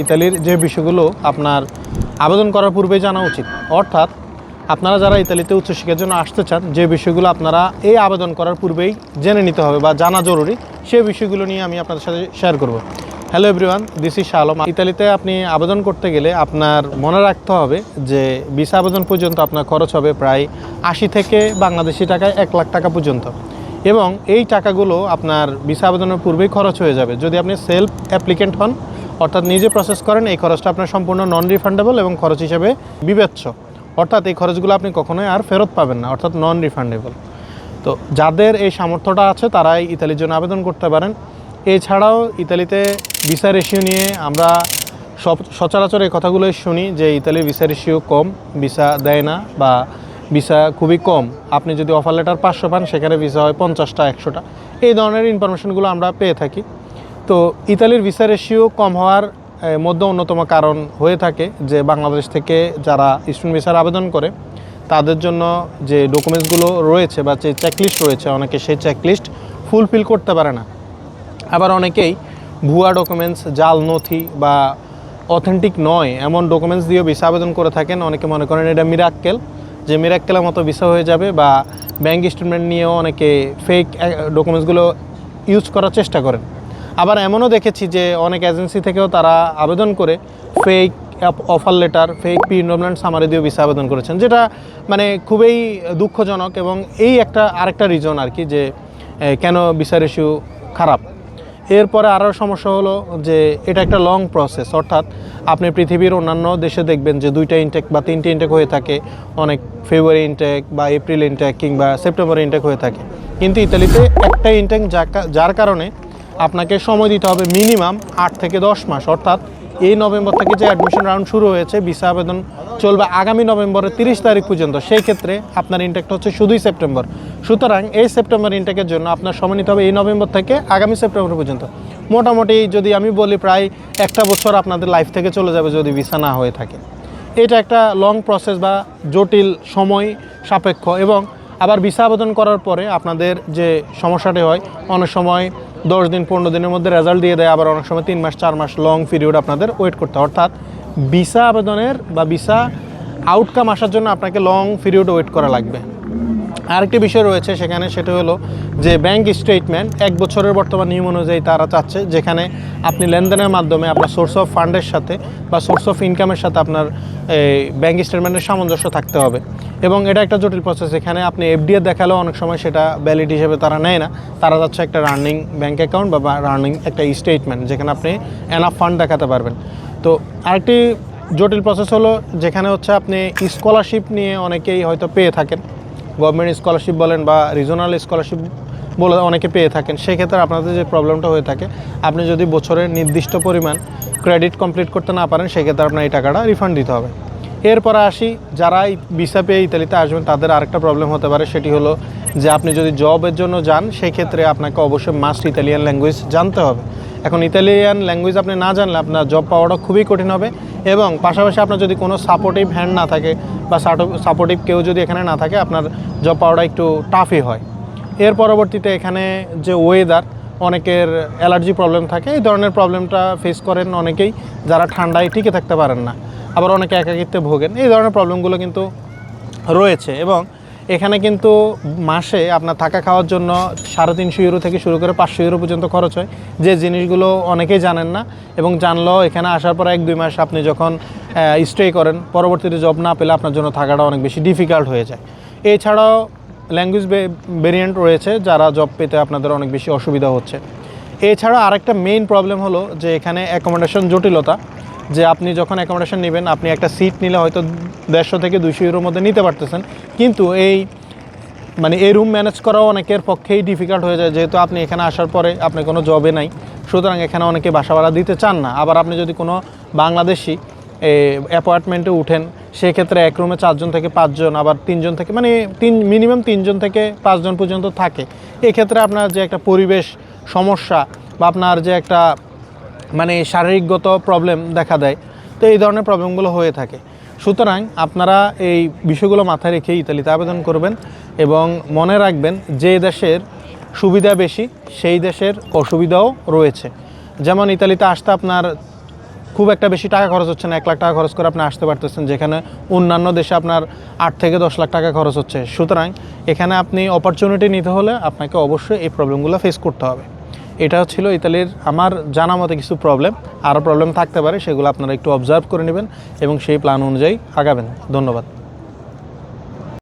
ইতালির যে বিষয়গুলো আপনার আবেদন করার পূর্বে জানা উচিত। অর্থাৎ আপনারা যারা ইতালিতে উচ্চশিক্ষার জন্য আসতে চান, যে বিষয়গুলো আপনারা এই আবেদন করার পূর্বেই জেনে নিতে হবে বা জানা জরুরি, সে বিষয়গুলো নিয়ে আমি আপনাদের সাথে শেয়ার করব। Hello everyone this is Shalom ইতালিতে আপনি আবেদন করতে গেলে আপনার মনে রাখতে হবে যে ভিসা আবেদন পর্যন্ত আপনার খরচ হবে প্রায় আশি থেকে বাংলাদেশি টাকায় এক লাখ টাকা পর্যন্ত। এবং এই টাকাগুলো আপনার ভিসা আবেদনের পূর্বেই খরচ হয়ে যাবে। যদি আপনি সেলফ অ্যাপ্লিকেন্ট হন অর্থাৎ নিজে প্রসেস করেন, এই খরচটা আপনার সম্পূর্ণ নন রিফান্ডেবল এবং খরচ হিসেবে বিবেচ্য। অর্থাৎ এই খরচগুলো আপনি কখনোই আর ফেরত পাবেন না, অর্থাৎ নন রিফান্ডেবল তো যাদের এই সামর্থ্যটা আছে, তারাই ইতালির জন্য আবেদন করতে পারেন। এছাড়াও ইতালিতে ভিসা রেশিও নিয়ে আমরা সচরাচর এই কথাগুলোই শুনি যে ইতালির ভিসা রেশিও কম ভিসা দেয় না বা ভিসা খুবই কম। আপনি যদি অফার লেটার পাঁচশো পান, সেখানে ভিসা হয় পঞ্চাশটা, একশোটা। এই ধরনের ইনফরমেশনগুলো আমরা পেয়ে থাকি। তো ইতালির ভিসা রেশিও কম হওয়ার মধ্যে অন্যতম কারণ হয়ে থাকে যে বাংলাদেশ থেকে যারা স্টুডেন্ট ভিসার আবেদন করে, তাদের জন্য যে ডকুমেন্টসগুলো রয়েছে বা যে চেকলিস্ট রয়েছে, অনেকে সেই চেকলিস্ট ফুলফিল করতে পারে না। আবার অনেকেই ভুয়া ডকুমেন্টস জাল, নথি বা অথেন্টিক নয়, এমন ডকুমেন্টস দিয়েও ভিসা আবেদন করে থাকেন। অনেকে মনে করেন এটা মিরাক্কেল যে মিরাক্কেলের মতো ভিসা হয়ে যাবে বা ব্যাঙ্ক স্টেটমেন্ট নিয়েও অনেকে ফেক ডকুমেন্টসগুলো ইউজ করার চেষ্টা করেন। আবার এমনও দেখেছি যে অনেক এজেন্সি থেকেও তারা আবেদন করে fake offer letter fake P involvement summary দিয়েও ভিসা আবেদন করেছেন, যেটা মানে খুবই দুঃখজনক এবং এই একটা আরেকটা রিজন আর কি যে কেন ভিসা ইস্যু খারাপ। এরপরে আরও সমস্যা হলো যে এটা একটা লং প্রসেস অর্থাৎ আপনি পৃথিবীর অন্যান্য দেশে দেখবেন যে দুইটা ইনটেক বা তিনটে ইনটেক হয়ে থাকে, অনেক ফেব্রুয়ারি ইনটেক বা এপ্রিল ইনটেক কিংবা সেপ্টেম্বর ইনটেক হয়ে থাকে। কিন্তু ইতালিতে একটা ইনটেক যার কারণে আপনাকে সময় দিতে হবে মিনিমাম আট থেকে দশ মাস। অর্থাৎ এই নভেম্বর থেকে যে অ্যাডমিশন রাউন্ড শুরু হয়েছে ভিসা আবেদন চলবে আগামী নভেম্বরের তিরিশ তারিখ পর্যন্ত। সেই ক্ষেত্রে আপনার ইনটেকটা হচ্ছে শুধুই সেপ্টেম্বর। সুতরাং এই সেপ্টেম্বর ইনটেকের জন্য আপনার সময় নিতে হবে এই নভেম্বর থেকে আগামী সেপ্টেম্বর পর্যন্ত। মোটামুটি যদি আমি বলি প্রায় একটা বছর আপনাদের লাইফ থেকে চলে যাবে যদি ভিসা না হয়ে থাকে। এটা একটা লং প্রসেস বা জটিল সময় সাপেক্ষ এবং আবার ভিসা আবেদন করার পরে আপনাদের যে সমস্যাটি হয়, অনেক সময় দশ দিন, পনেরো দিনের মধ্যে রেজাল্ট দিয়ে দেয়, আবার অনেক সময় তিন মাস, চার মাস লং পিরিয়ড আপনাদের ওয়েট করতে হয়। অর্থাৎ ভিসা আবেদনের বা ভিসা আউটকাম আসার জন্য আপনাকে লং পিরিয়ড ওয়েট করা লাগবে। আরেকটি বিষয় রয়েছে সেখানে, সেটা হলো যে ব্যাংক স্টেটমেন্ট এক বছরের বর্তমান নিয়ম অনুযায়ী তারা চাচ্ছে, যেখানে আপনি লেনদেনের মাধ্যমে আপনার সোর্স অফ ফান্ডের সাথে বা সোর্স অফ ইনকামের সাথে আপনার এই ব্যাংক স্টেটমেন্টের সামঞ্জস্য থাকতে হবে। এবং এটা একটা জটিল প্রসেস এখানে আপনি এফডিএ দেখালেও অনেক সময় সেটা ভ্যালিড হিসেবে তারা নেয় না। তারা যাচ্ছে একটা রানিং ব্যাংক অ্যাকাউন্ট বা রানিং একটা স্টেটমেন্ট যেখানে আপনি এনাফ ফান্ড দেখাতে পারবেন। তো আরেকটি জটিল প্রসেস হলো, যেখানে হচ্ছে আপনি স্কলারশিপ নিয়ে অনেকেই হয়তো পেয়ে থাকেন। গভর্নমেন্ট স্কলারশিপ বলেন বা রিজনাল স্কলারশিপ বলে অনেকে পেয়ে থাকেন, সেক্ষেত্রে আপনাদের যে প্রবলেমটা হয়ে থাকে, আপনি যদি বছরের নির্দিষ্ট পরিমাণ ক্রেডিট কমপ্লিট করতে না পারেন, সেক্ষেত্রে আপনার এই টাকাটা রিফান্ড দিতে হবে। এরপরে আসি যারা ভিসা পেয়ে ইতালিতে আসবেন, তাদের আরেকটা প্রবলেম হতে পারে, সেটি হলো যে আপনি যদি জবের জন্য যান সেই ক্ষেত্রে আপনাকে অবশ্যই মাস্ট ইতালিয়ান ল্যাঙ্গুয়েজ জানতে হবে। এখন ইতালিয়ান ল্যাঙ্গুয়েজ আপনি না জানলে আপনার জব পাওয়াটা খুবই কঠিন হবে এবং পাশাপাশি আপনার যদি কোনো সাপোর্টিভ হ্যান্ড না থাকে বা সাপোর্টিভ কেউ যদি এখানে না থাকে, আপনার জব পাওয়াটা একটু টাফই হয়। এর পরবর্তীতে এখানে যে ওয়েদার অনেকের অ্যালার্জি প্রবলেম থাকে, এই ধরনের প্রবলেমটা ফেস করেন অনেকেই যারা ঠান্ডায় টিকে থাকতে পারেন না। আবার অনেকে একাকিত্বে ভোগেন। এই ধরনের প্রবলেমগুলো কিন্তু রয়েছে এবং এখানে কিন্তু মাসে আপনার থাকা খাওয়ার জন্য সাড়ে তিনশো ইউরো থেকে শুরু করে পাঁচশো ইউরো পর্যন্ত খরচ হয়। যে জিনিসগুলো অনেকেই জানেন না এবং জানলেও এখানে আসার পর এক, দুই মাস আপনি যখন স্টে করেন, পরবর্তীতে জব না পেলে আপনার জন্য থাকাটা অনেক বেশি ডিফিকাল্ট হয়ে যায়। এছাড়াও ল্যাঙ্গুয়েজ ভেরিয়েন্ট রয়েছে যারা জব পেতে আপনাদের অনেক বেশি অসুবিধা হচ্ছে। এছাড়া আরেকটা মেইন প্রবলেম হলো যে এখানে অ্যাকোমোডেশন জটিলতা। যে আপনি যখন অ্যাকোমোডেশন নেবেন, আপনি একটা সিট নিলে হয়তো দেড়শো থেকে দুইশো ইউরোর মধ্যে নিতে পারতেছেন। কিন্তু এই মানে এই রুম ম্যানেজ করাও অনেকের পক্ষেই ডিফিকাল্ট হয়ে যায়। যেহেতু আপনি এখানে আসার পরে আপনি কোনো জবে নাই, সুতরাং এখানে অনেকে বাসা ভাড়া দিতে চান না। আবার আপনি যদি কোনো বাংলাদেশি অ্যাপার্টমেন্টে উঠেন, সেক্ষেত্রে এক রুমে চারজন থেকে পাঁচজন, আবার তিনজন থেকে মানে তিন মিনিমাম তিনজন থেকে পাঁচজন পর্যন্ত থাকে। এক্ষেত্রে আপনার যে একটা পরিবেশ সমস্যা বা আপনার যে একটা মানে শারীরিকগত প্রবলেম দেখা দেয়, তো এই ধরনের প্রবলেমগুলো হয়ে থাকে। সুতরাং আপনারা এই বিষয়গুলো মাথায় রেখে ইতালিতে আবেদন করবেন এবং মনে রাখবেন যে দেশের সুবিধা বেশি, সেই দেশের অসুবিধাও রয়েছে। যেমন ইতালিতে আসতে আপনার খুব একটা বেশি টাকা খরচ হচ্ছে না, এক লাখ টাকা খরচ করে আপনি আসতে পারতেছেন, যেখানে অন্যান্য দেশে আপনার আট থেকে দশ লাখ টাকা খরচ হচ্ছে। সুতরাং এখানে আপনি অপরচুনিটি নিতে হলে আপনাকে অবশ্যই এই প্রবলেমগুলো ফেস করতে হবে। এটা ছিল ইতালির আমার জানা মতে কিছু প্রবলেম আরও প্রবলেম থাকতে পারে, সেগুলো আপনারা একটু অবজার্ভ করে নেবেন এবং সেই প্ল্যান অনুযায়ী আগাবেন। ধন্যবাদ।